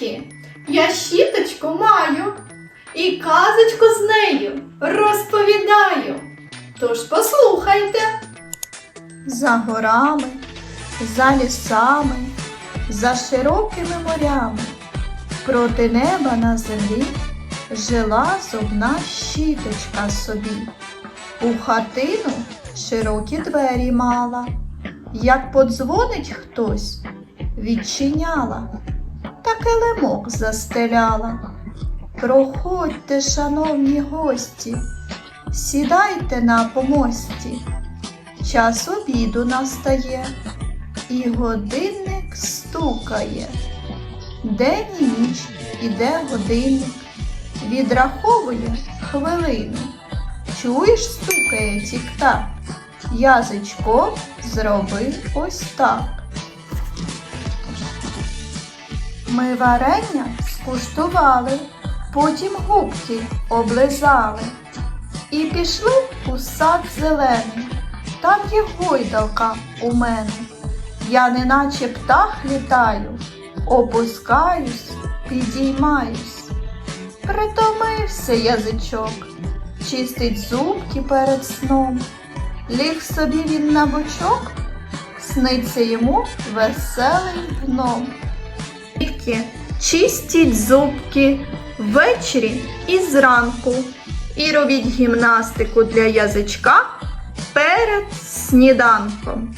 дня, дітки! Я щіточку маю і казочку з нею розповідаю. Тож послухайте. За горами, за лісами, за широкими морями, проти неба на землі жила зубна щіточка собі. У хатину широкі двері мала, як подзвонить хтось, відчиняла, та килимок застеляла. Проходьте, шановні гості, сідайте на помості. Час обіду настає, і годинник стукає. День і ніч іде годинник, відраховує хвилину. Чуєш, стукає тік-так, язичком зроби ось так. Ми варення скуштували, потім губки облизали. І пішли у сад зелений, там є гойдалка у мене. Я неначе птах літаю, опускаюсь, підіймаюсь. Притомився язичок, чистить зубки перед сном. Ліг собі він на бочок, сниться йому веселий гном. Дітки, чистіть зубки ввечері і зранку. І робіть гімнастику для язичка перед сніданком.